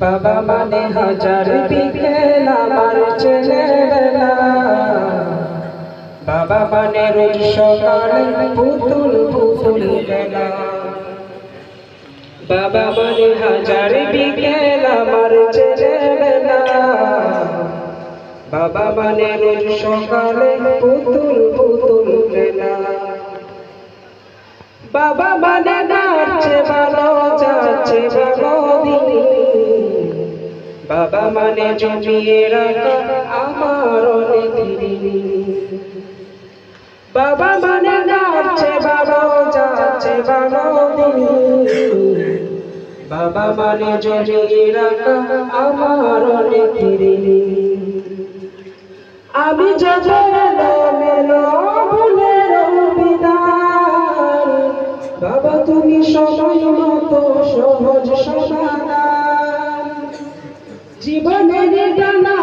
বাবা মানে হাজার বিকেল আমার ছেলেবেলা বাবা মানে রোজ সকালে পুতুল পুতুল বেলা। বাবা মানে হাজার বিকেল আমার ছেলেবেলা বাবা মানে রোজ সকালে পুতুল পুতুল বেলা। বাবা মানে নাচছে ভালো যাচ্ছে ভালো দিন বাবা মানে জমিয়ে রাখা আমার বাবা মানে নাচছে ভালো যাচ্ছে দিন। বাবা মানে জমিয়ে রাখা আমার আমি যত জীবনের টানা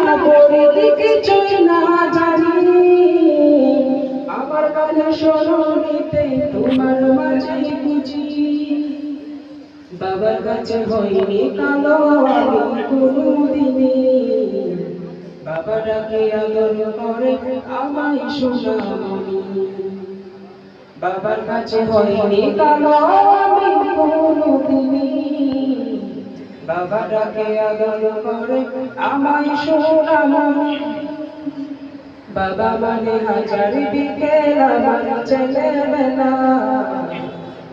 না জানি। আমার গানে স্মরণীতে তোমার মাঝে বুঝি। বাবার কাছে হয়নি কালো আমি কোনোদিনই। বাবা ডাকে আদর করে, আমায় শোনামনি। বাবার কাছে হয়নি কালো বাবা ডাকে আদর করে আমায় শোনামনি বাবা মানে হাজার বিকেল আমার ছেলেবেলা।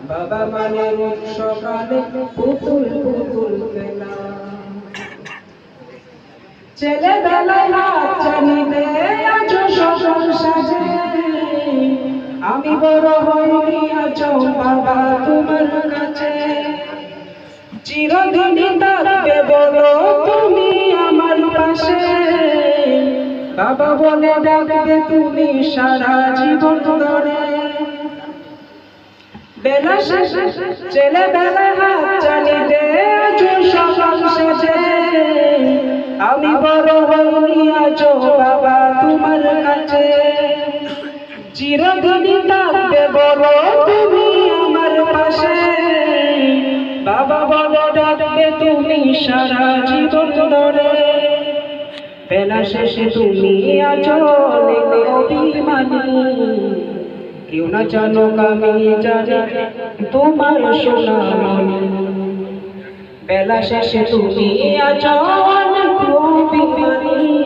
বাবা মানে রোজ সকালে পুতুল পুতুল খেলা। ছেলেবেলায় হাত চালিতে আজ সকাল সাজে। আমি বড় হইনি, আজ বাবা তোমার কাছে। চিরদিনই থাকবে বলো, তুমি আমার পাশে। বাবা বলে, ডাকবে তুমি সারা জীবন ধরে। বেলা শেষে ছেলেবেলা হাত চালিতে সকাল আমি বড় হইনি আজ বাবা তোমার কাছে। চিরদিনই থাকবে সারা জীবন ধরে বেলা শেষে তুমি অভিমানী। কেউ না জানো আমি জানি তোমার সোনামণি। বেলা শেষে তুমি অনেক অভিমানী।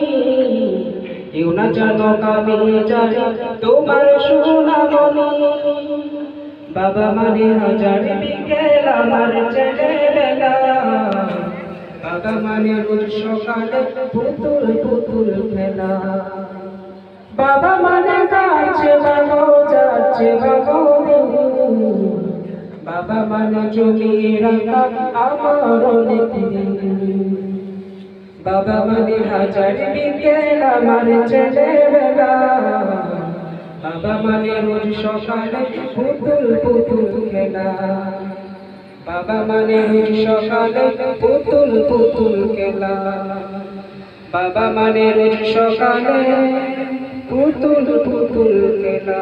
কেউ না জানো আমি জানি তোমার সোনামণি। বাবা মানে হাজার বিকেল আমার ছেলেবেলা। বাবা মানে রোজ সকালে পুতুল পুতুল খেলা। বাবা মানে যাচ্ছে, বাবা যাচ্ছে, বাবা বাবা মানে জমিয়ে রাখা আমার অনেক। বাবা মানে হাজার বিকেল আমার ছেলেবেলা বাবা মানে রোজ সকালে পুতুল পুতুল খেলা। বাবা মানে সকালে পুতুল পুতুল খেলা। বাবা মানে সকালে পুতুল পুতুল খেলা।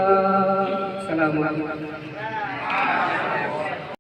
সালাম